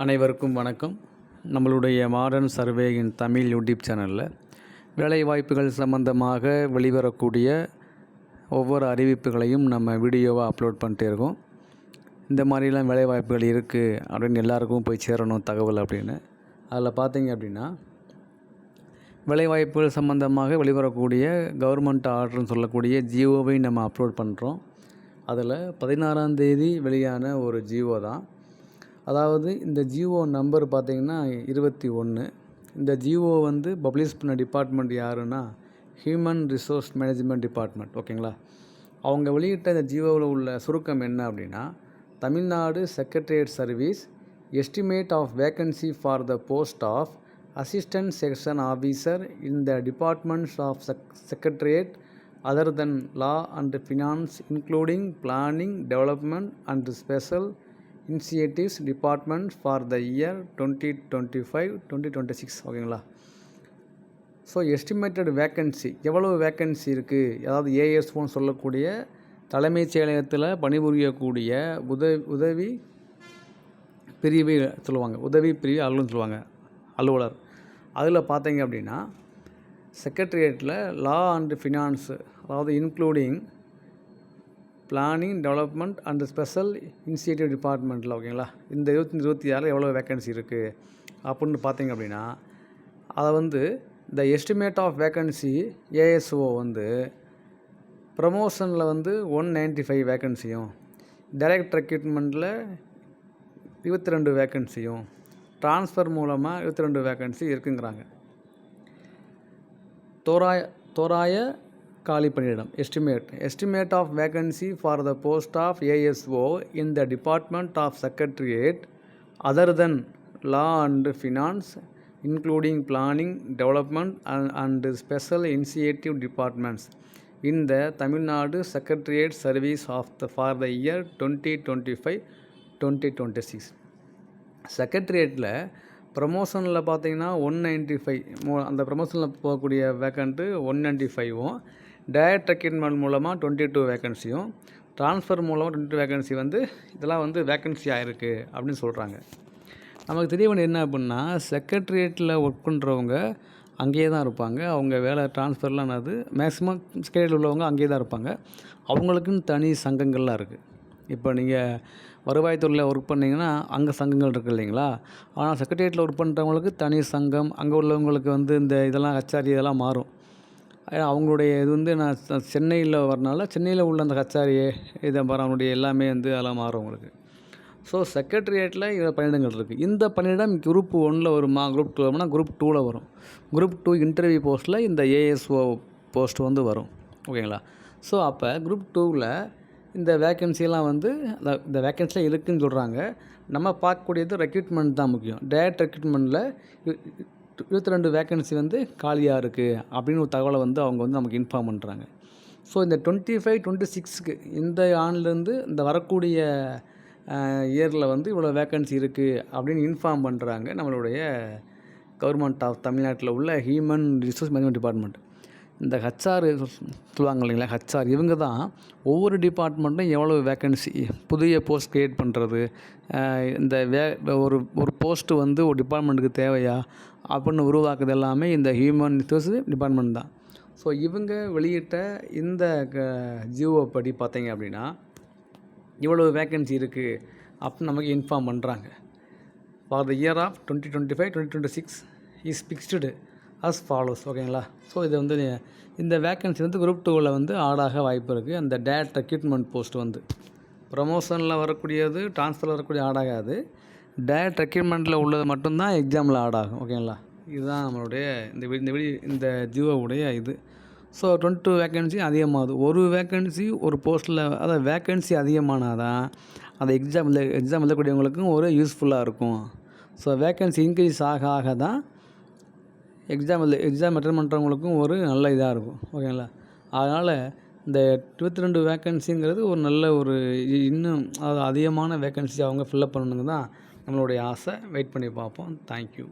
அனைவருக்கும் வணக்கம். நம்மளுடைய மாடர்ன் சர்வேயின் தமிழ் யூடியூப் சேனலில் வேலைவாய்ப்புகள் சம்பந்தமாக வெளிவரக்கூடிய ஒவ்வொரு அறிவிப்புகளையும் நம்ம வீடியோவாக அப்லோட் பண்ணிட்டே இருக்கோம். இந்த மாதிரிலாம் வேலைவாய்ப்புகள் இருக்குது அப்படின்னு எல்லாருக்கும் போய் சேரணும் தகவல் அப்படின்னு. அதில் பார்த்தீங்க அப்படின்னா வேலைவாய்ப்புகள் சம்பந்தமாக வெளிவரக்கூடிய கவர்மெண்ட் ஆர்டர்னு சொல்லக்கூடிய ஜியோவை நம்ம அப்லோட் பண்ணுறோம் அதில் பதினாறாம் தேதி வெளியான ஒரு ஜியோ தான். அதாவது இந்த ஜிஓ நம்பர் பார்த்திங்கன்னா இருபத்தி ஒன்று. இந்த ஜிஓ வந்து பப்ளிஷ் பண்ண டிபார்ட்மெண்ட் யாருன்னா ஹியூமன் ரிசோர்ஸ் மேனேஜ்மெண்ட் டிபார்ட்மெண்ட் ஓகேங்களா? அவங்க வெளியிட்ட இந்த ஜிஓவில் உள்ள சுருக்கம் என்ன அப்படின்னா Tamil Nadu secretariat service estimate of vacancy for the post of assistant section officer in the departments of sec secretariat other than law and finance including planning development and special initiatives department for the year twenty twenty five twenty twenty six ஓகேங்களா? So estimated vacancy எவ்வளவு vacancy இருக்குது அதாவது ஏஎஸ்ஓன்னு சொல்லக்கூடிய தலைமைச் செயலகத்தில் பணிபுரியக்கூடிய உதவி உதவி பிரிவு சொல்லுவாங்க உதவி பிரிவு அலுவலர்னு சொல்லுவாங்க அலுவலர். அதில் பார்த்தீங்க அப்படின்னா செக்ரட்டரியேட்டில் லா அண்டு ஃபினான்ஸு அதாவது including planning development and special initiative டிபார்ட்மெண்ட்டில் ஓகேங்களா இந்த இருபத்தி இருபத்தி ஆறில் எவ்வளோ வேக்கன்சி இருக்குது அப்படின்னு பார்த்தீங்க அப்படின்னா அதை வந்து இந்த எஸ்டிமேட் ஆஃப் வேக்கன்சி ஏஎஸ்ஓ வந்து ப்ரமோஷனில் வந்து ஒன் நைன்ட்டி ஃபைவ் வேக்கன்சியும் டைரக்ட் ரெக்ரூட்மெண்ட்டில் இருபத்தி ரெண்டு வேக்கன்சியும் ட்ரான்ஸ்ஃபர் மூலமாக இருபத்தி ரெண்டு வேக்கன்சி இருக்குங்கிறாங்க. தோராய தோராய காலி பணியிடம் estimate estimate of vacancy for the post of ASO in the department of secretariat other than law and finance including planning development and special initiative departments in the Tamil Nadu secretariat service of the for the year twenty twenty five twenty twenty six செக்ரட்டரியேட்டில் ப்ரமோஷனில் பார்த்தீங்கன்னா one ninety five அந்த ப்ரமோஷனில் போகக்கூடிய vacant one ninety ஃபைவும் டயட் recruitment மூலமாக twenty two வேகன்சியும் transfer மூலமாக டுவெண்ட்டி டூ வேக்கன்சி வந்து இதெல்லாம் வந்து வேக்கன்சி ஆகிருக்கு அப்படின்னு சொல்கிறாங்க நமக்கு தெரிய வேண்டிய என்ன அப்படின்னா செக்ரட்டரியேட்டில் ஒர்க் பண்ணுறவங்க அங்கேயே தான் இருப்பாங்க. அவங்க வேலை ட்ரான்ஸ்ஃபர்லாம் என்னது மேக்ஸிமம் ஸ்கேடில் உள்ளவங்க அங்கேயே தான் இருப்பாங்க. அவங்களுக்குன்னு தனி சங்கங்கள்லாம் இருக்குது இப்போ நீங்கள் வருவாய்த்துறையில் ஒர்க் பண்ணிங்கன்னா அங்கே சங்கங்கள் இருக்குது இல்லைங்களா? ஆனால் செக்ரட்டரியேட்டில் ஒர்க் பண்ணுறவங்களுக்கு தனி சங்கம் அங்கே உள்ளவங்களுக்கு வந்து இந்த இதெல்லாம் ஹச்ஆர்டி இதெல்லாம் மாறும். அவங்களுடைய இது வந்து நான் சென்னையில் வரனால சென்னையில் உள்ள அந்த கச்சாரி இதை அவனுடைய எல்லாமே வந்து அதெல்லாம் மாறும் உங்களுக்கு ஸோ செக்ரட்டரியேட்டில் இதில் பணியிடங்கள் இருக்குது இந்த பணியிடம் குரூப் ஒன்றில் வருமா குரூப் டூ வரும்னா குரூப் டூவில் வரும். குரூப் டூ இன்டர்வியூ போஸ்ட்டில் இந்த ஏஎஸ்ஓ போஸ்ட் வந்து வரும். ஓகேங்களா ஸோ அப்போ குரூப் டூவில் இந்த வேக்கன்சிலாம் வந்து இந்த வேக்கன்சிலாம் இருக்குதுன்னு சொல்கிறாங்க நம்ம பார்க்கக்கூடியது ரெக்ரூட்மெண்ட் தான் முக்கியம். டேரக்ட் ரெக்ரூட்மெண்ட்டில் இருபத்தி ரெண்டு வேக்கன்சி வந்து காலியாக இருக்குது அப்படின்னு ஒரு தகவலை வந்து அவங்க வந்து நமக்கு இன்ஃபார்ம் பண்ணுறாங்க ஸோ இந்த டுவெண்ட்டி ஃபைவ் டுவெண்ட்டி சிக்ஸ்க்கு இந்த ஆண்லேருந்து இந்த வரக்கூடிய இயரில் வந்து இவ்வளோ வேக்கன்சி இருக்குது அப்படின்னு இன்ஃபார்ம் பண்ணுறாங்க நம்மளுடைய கவர்மெண்ட் ஆஃப் தமிழ்நாட்டில் உள்ள ஹியூமன் ரிசோர்ஸ் மேனேஜ்மெண்ட் டிபார்ட்மெண்ட் இந்த ஹச்ஆர் சொல்லுவாங்க இல்லைங்களா ஹச்ஆர் இவங்க தான் ஒவ்வொரு டிபார்ட்மெண்ட்டும் எவ்வளோ வேக்கன்சி புதிய போஸ்ட் க்ரியேட் பண்ணுறது இந்த வே ஒரு ஒரு போஸ்ட்டு வந்து ஒரு டிபார்ட்மெண்ட்டுக்கு தேவையா அப்படின்னு உருவாக்குறது எல்லாமே இந்த ஹியூமன் ரிசோர்ஸ் டிபார்ட்மெண்ட் தான். ஸோ இவங்க வெளியிட்ட இந்த க ஜியோ படி பார்த்தீங்க அப்படின்னா இவ்வளோ வேக்கன்சி இருக்குது அப்படின்னு நமக்கு இன்ஃபார்ம் பண்ணுறாங்க for the year of twenty twenty five twenty twenty six is fixed as follows ஓகேங்களா ஸோ இது வந்து இந்த வேக்கன்சி வந்து குரூப் டூவில் வந்து ஆடாக வாய்ப்பு இருக்குது அந்த டேட் ரெக்யூட்மெண்ட் போஸ்ட் வந்து. ப்ரமோஷனில் வரக்கூடியது ட்ரான்ஸ்ஃபரில் வரக்கூடிய ஆடாகாது. டேட் ரெக்யூட்மெண்ட்டில் உள்ளது மட்டும்தான் எக்ஸாமில் ஆடாகும் ஓகேங்களா இதுதான் நம்மளுடைய இந்த இந்த வெளி இந்த ஜியோவுடைய இது. ஸோ டுவெண்ட்டி டூ வேக்கன்சி அதிகமாகுது. ஒரு வேக்கன்சி ஒரு போஸ்ட்டில் அதாவது வேக்கன்சி அதிகமானால் தான் அந்த எக்ஸாம் இல்லை எக்ஸாம் எழுதக்கூடியவங்களுக்கும் ஒரு யூஸ்ஃபுல்லாக இருக்கும். ஸோ வேக்கன்சி இன்க்ரீஸ் ஆக ஆக தான் எக்ஸாம் இல்லை எக்ஸாம் அட்டன் பண்ணுறவங்களுக்கும் ஒரு நல்ல இதாக இருக்கும் ஓகேங்களா அதனால் இந்த இருபத்தி ரெண்டு வேக்கன்சிங்கிறது ஒரு நல்ல ஒரு இன்னும் அது அதிகமான வேக்கன்சி அவங்க ஃபில்லப் பண்ணணுங்க தான் நம்மளுடைய ஆசை. வெயிட் பண்ணி பார்ப்போம். தேங்க்யூ